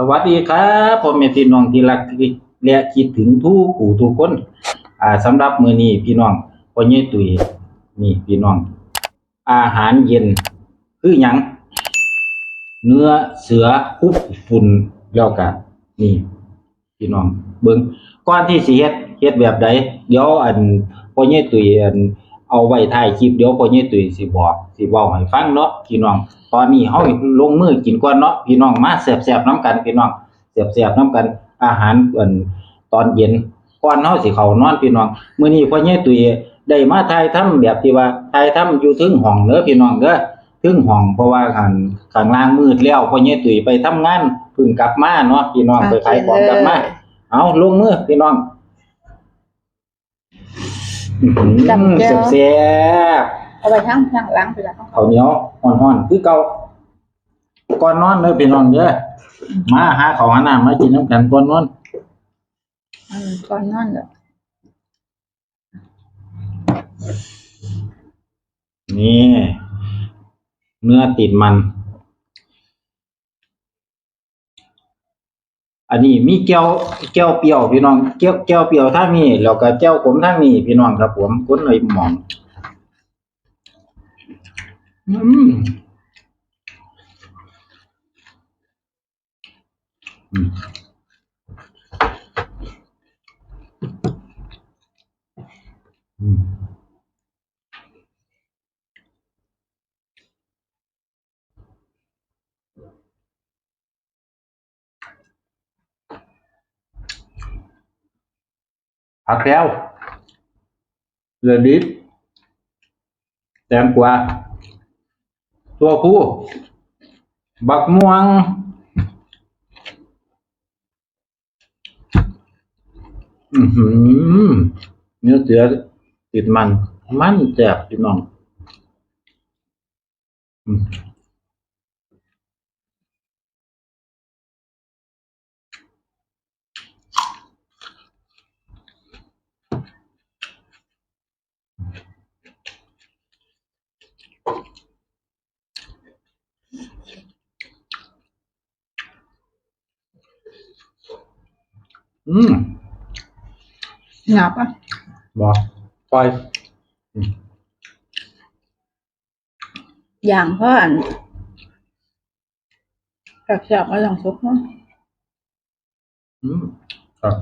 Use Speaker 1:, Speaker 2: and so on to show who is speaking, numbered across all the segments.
Speaker 1: สวัสดีครับผมเมพี่น้องที่รักและคิดถึงทุกผู้ทุกคน อ่าสำหรับมื้อนี้พี่น้องพ่อใหญ่ตุยนี่พี่น้อง อาหารเย็น คือหยังเนื้อเสือคุบฝุ่นแล้วก็นี่ พี่น้อง เบิ่งก่อนที่สิเฮ็ดเฮ็ดแบบใดเดี๋ยวอันพ่อใหญ่ตุ๋ยอันเอาไว้ท้ายคลิปเดี๋ยวพ่อใหญ่ตุ๋ยสิบอก สิเว้าให้ฟังเนาะพี่น้อง ตอนนี้เฮาลงมือกินก่อนเนาะพี่น้องมาแซ่บๆนํกันพี่น้องแซ่บๆนํกัน อาหารอันตอนเย็นก่อนเฮาสิเข้านอนพี่น้องมื้อนี้พ่อใหญ่ตุ๋ยได้มาถ่ายทำแบบที่ว่าถ่ายทำอยู่ถึงห้องเด้อพี่น้องเด้อถึงห้องเพราะว่าข้างข้างล่างมืดแล้วพ่อใหญ่ตุ๋ยไปทำงานเพิ่งกลับมาเนาะพี่น้องไปขายของกลับมาเอาลงมือพี่น้องอื้อหือ
Speaker 2: จำแก้ว
Speaker 1: เสียบ
Speaker 2: เอาไปทั้งทั้งล้างไปแล้วต้อง
Speaker 1: ๆข้าวเหนียวห่อนๆคือเก่าก่อนนอนเด้อพี่น้องเด้อมาหาข้าวหาน้ำมากินน้ำกันก่อนนอน
Speaker 2: อืมก่อนนอนเลย
Speaker 1: นี่เนื้อติดมัน อันนี้มีแก้วแก้วเปรี้ยวพี่น้องแก้วแก้วเปรี้ยวทางนี้แล้วก็แก้วขมทางนี้พี่น้องครับผมคนเลยหมอง อืมอืมอืมผักแล้วเรือดิบแตัวผู้ บักม่วง อือหือเนื้อเสือติดมัน มันแสบพี่น้อง อืมอืม
Speaker 2: หนับอะ
Speaker 1: บอกปล่อย
Speaker 2: อย่างเพราะอันกับเสียบมาลองซุปเนาะ
Speaker 1: อืมครับ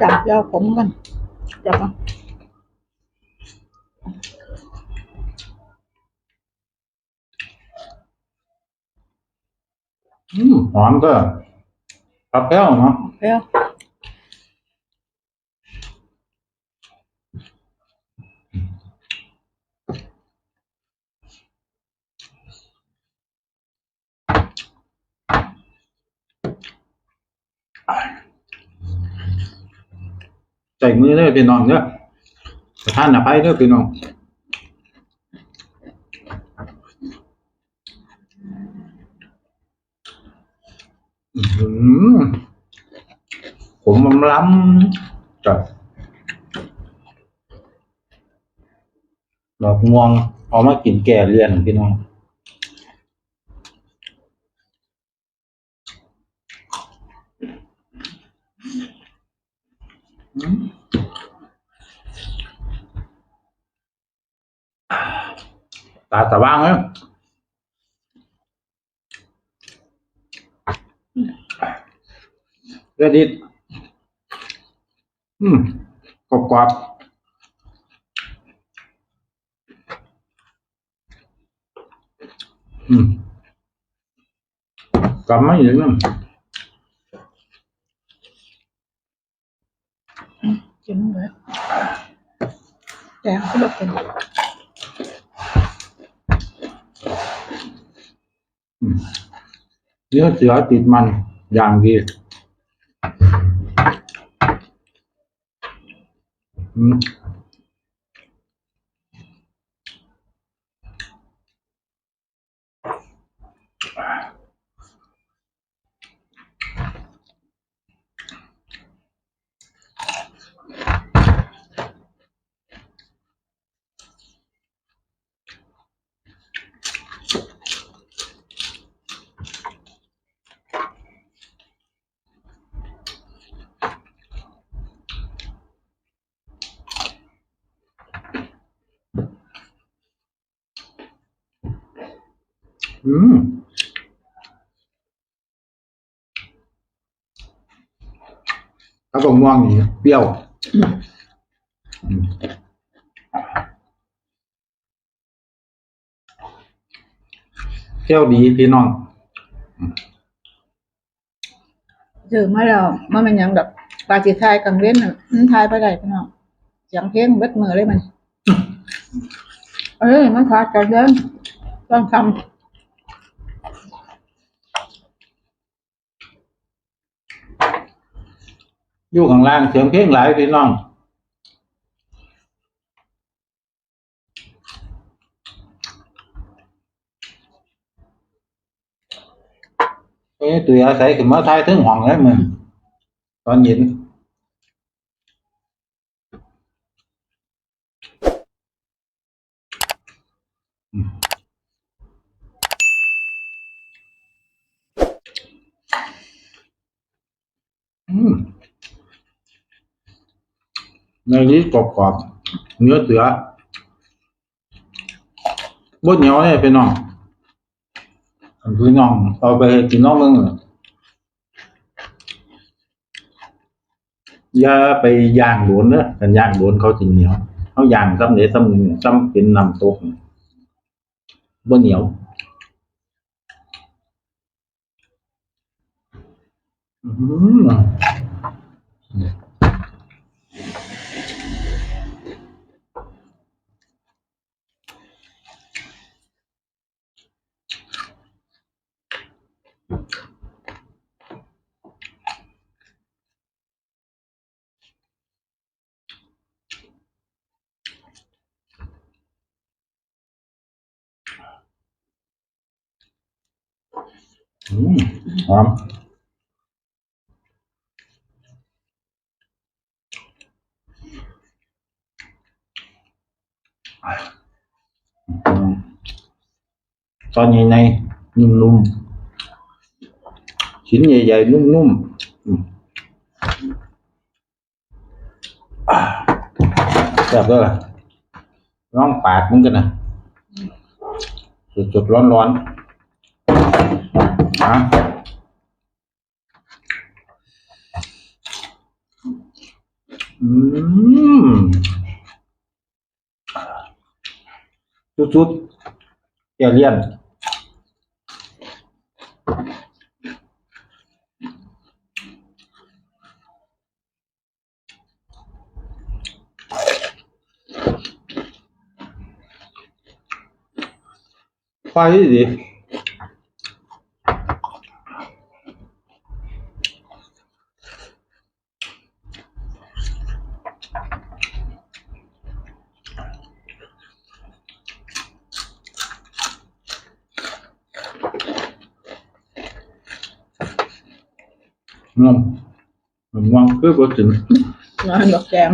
Speaker 2: จับยาผมกันจับมา
Speaker 1: อืมหอมก็ผักแก้วเนาะ
Speaker 2: แล้ว
Speaker 1: ส่มือเด้อพี่น้องเด้อประท่านอภัยเด้อพี่น้องอผมมันล้ำจัดดอกม่วงเอามากินแก่เรียนพี่น้องาสว่างเลยเรดิตอืมกรอบกรอบอืมกลับมาอีกนึง
Speaker 2: กินเลยแกงก็แบบเป็น
Speaker 1: เนื้อเสือติดมันอย่างดีอืม อืมถ้าผมม่วงนี่เปรี้ยวอืมเปรี้ยวดีพี่น้อง
Speaker 2: เจอมาแล้วมันเป็นหยังแบบปลาจีทายกังเว้นน่ะมันทายไปได้พี่น้องเสียงเพลงเบิดมือเลยมัน เอ้ยมันขาดกันเด้อต้องท
Speaker 1: อยู่ข้างล่างเสียงเพลงหลายพี่น้องเอ้ตุยอาศัยขึ้นมาทายถึงห้องแล้วมึงตอนเย็นอืมอืม ในนี้กรอบๆเนื้อเสือบดเหนียวเนี่ยพี่น้องอันพี่น้องเอาไปกินน้องมึงเหรออย่าไปย่างโดนเนอะกันย่างโดนเขาจริงเหนียวเขาย่างซ้ำเลยซ้ำเนี่ยซ้ำเป็นนำตกบ่เหนียวอืม อืมหอมอืมตอนใหญ่ๆนุ่มๆชิ้นใหญ่ๆนุ่มๆแซ่บด้วยล่ะร้องปากมึงกันนะสดๆร้อนๆ นะอืมสุดๆ เอเลียนไปดิงงงงคือบ่ถึงำ
Speaker 2: นอนดอกแกม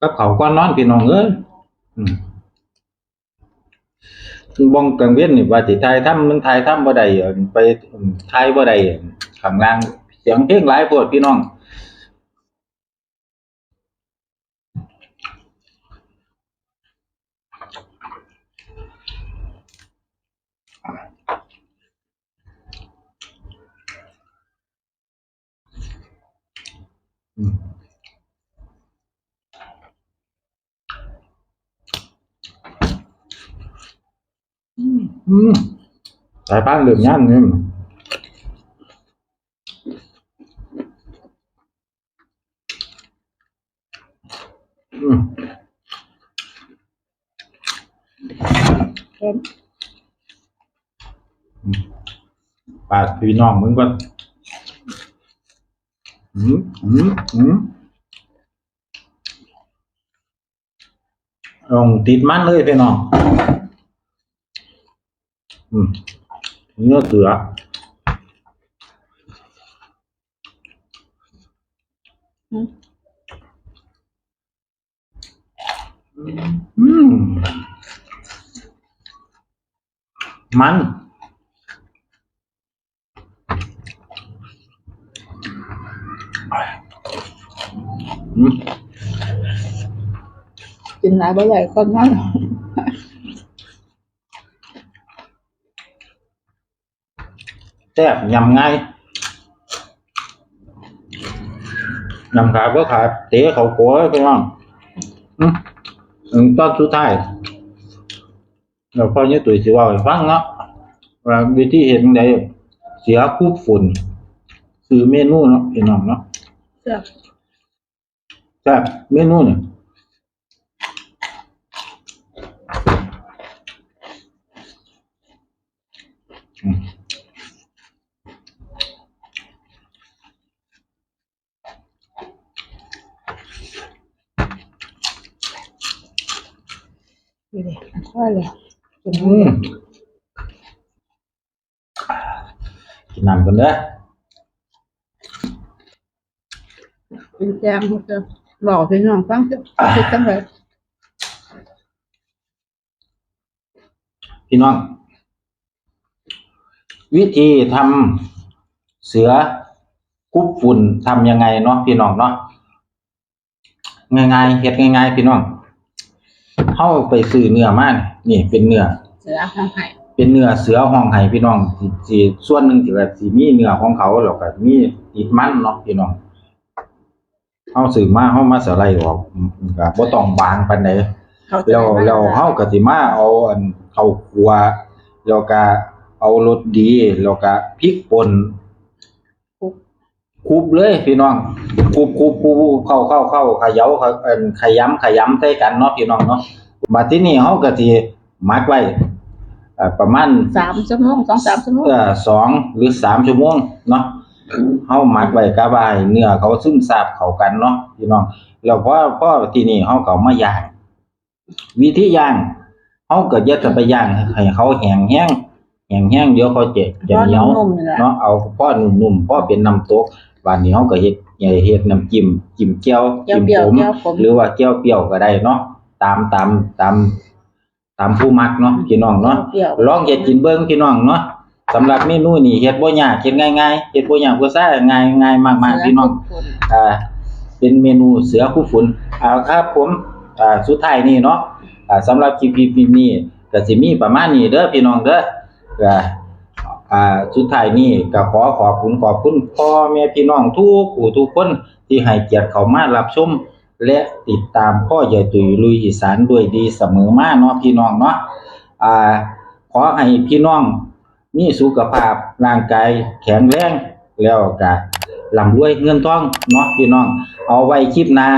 Speaker 2: กับเขาก็นอนพี่น้องเอ้ยอืมบ้องกังเวียนนี่ว่าสิทายถ้ำมันทายถ้ำบ่ได้อะไปอืมทายบ่ได้อะข้างล่างเสียงเพลงหลายโพดพี่น้อง สายป้านเหลืองย่านนี่อืมเค็ม
Speaker 1: ปากพี่น้องมึงก็อื มอืมอืมลงติดมันเลยพี่น้องอืมเนื้อเสือ
Speaker 2: อืม
Speaker 1: อืมมัน อ อืม
Speaker 2: กินหลายบ่ไหวคนนั้น
Speaker 1: แซ่บยำง่ายยำขาดก็ขาดเตะเขาโก้ไปบ้างอืมถึงตอนสุดท้ายเราพอเนี่ยตุ๋ยสิว่าให้ฟังเนาะว่าวิธีเห็นไดเสียคูบฝุ่นซื้อเมนูเนาะพี่น้องเนาะ
Speaker 2: เสื้อ
Speaker 1: แซ่บเมนูเนี่ยอืม
Speaker 2: ดีเลยค่อยเลยกิน
Speaker 1: อืมกินน้ำกันเด้อ
Speaker 2: กินแจงหมดเลยบอกพี่น้องฟังสิคิดจังเลย
Speaker 1: พี่น้อง วิธีทำเสือคุบฝุ่นทำยังไงเนาะพี่น้องเนาะง่ายๆเฮ็ดง่ายๆพี่น้องเข้าไปซื้อเนื้อมานี่นี่เป็นเนื้อ
Speaker 2: เสือข้างไห้
Speaker 1: เป็นเนื้อเสือห้องไห้พี่น้องสิสิส่วนหนึ่งสิก็สิมีเนื้อของเขาแล้วก็มีติดมันเนาะพี่น้อง เฮาซื้อมาเฮามาสไลด์ออกก็บ่ต้องบางปานใด
Speaker 2: เขาจะ
Speaker 1: แล้ว
Speaker 2: ได้
Speaker 1: แล้ว
Speaker 2: มา
Speaker 1: เฮาก็สิมาเอาอันเข้าวคั่วแล้วก็เอารสดีแล้วก็พริกป่น
Speaker 2: คุก
Speaker 1: คุบเลยพี่น้องคุบคุบคุบเข้าเข้าเข้าเขย่าเขาเอิ่นขยำขยำใส่กันเนาะพี่น้องเนาะบัดทีนี้เฮาก็สิหมักไว้เอ่อประมาณ
Speaker 2: สามชั่วโมงสองสามชั่วโมง
Speaker 1: เอ่อสองหรือสามชั่วโมงเนาะ เฮาหมักไว้กะว่าให้เนื้อเขาซึมซาบเข้ากันเนาะพี่น้องแล้วพอพอทีนี้เฮาก็เอามาย่าง วิธีย่างเฮาก็อย่าจะไปย่างให้เขาแห้งแห้งแห้งแห้งเดี๋ยวเขาจะจะเหนียว
Speaker 2: นุ่มๆนี่แหละ
Speaker 1: เนาะเอาพอนุ่มๆพอเป็นน้ำตกบานนี้เฮาก็เฮ็ดเฮ็ดน้ำจิ้มจิ้มแจ่ว
Speaker 2: แก้ว
Speaker 1: จิ้ม
Speaker 2: เปรี้ยว
Speaker 1: ผม
Speaker 2: แก้วผม
Speaker 1: หรือว่าแจ่วเปรี้ยวก็ได้เนาะตามตามตามตามผู้มักเนาะพี่น้องเนาะ
Speaker 2: เปรี้ยว
Speaker 1: ลองเฮ็ดกินเบิ่งพี่น้องเนาะ สำหรับเมนูนี้เฮ็ดบ่ยากเฮ็ดง่ายๆเฮ็ดบ่ยากบ่ซ่าง่ายง่ายมากๆพี่น้องอ่าเป็นเมนูเสือคู่ฝุ่นเอาครับผมอ่าสุดท้ายนี่เนาะอ่าสำหรับคลิปคลิปนี้ก็สิมีประมาณนี้เด้อพี่น้องเด้ออ่าอ่าสุดท้ายนี้ก็ขอขอบคุณขอบคุณพ่อแม่พี่น้องทุกผู้ทุกคนที่ให้เกียรติเข้ามารับชมและติดตามพ่อใหญ่ตุ๋ยลุยอีสานด้วยดีเสมอมาเนาะพี่น้องเนาะอ่าขอให้พี่น้อง มีสุขภาพร่างกายแข็งแรงแล้วก็ลำรวยเงินทองเนาะพี่น้อง เอาไว้คลิปหน้า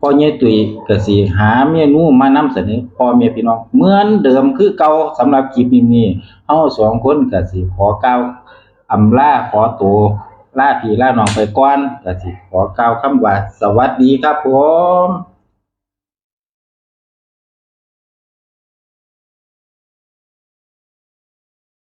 Speaker 1: พ่อเยตุยกสิหาเมนูมานำเสนอพ่อแม่พี่น้อง เหมือนเดิมคือเก่าสำหรับคลิปนี้เฮาสองคนกสิขอกล่าวอำลาขอตัวลาพี่ลาน้องไปก่อนกสิขอกล่าวคำว่าสวัสดีครับผม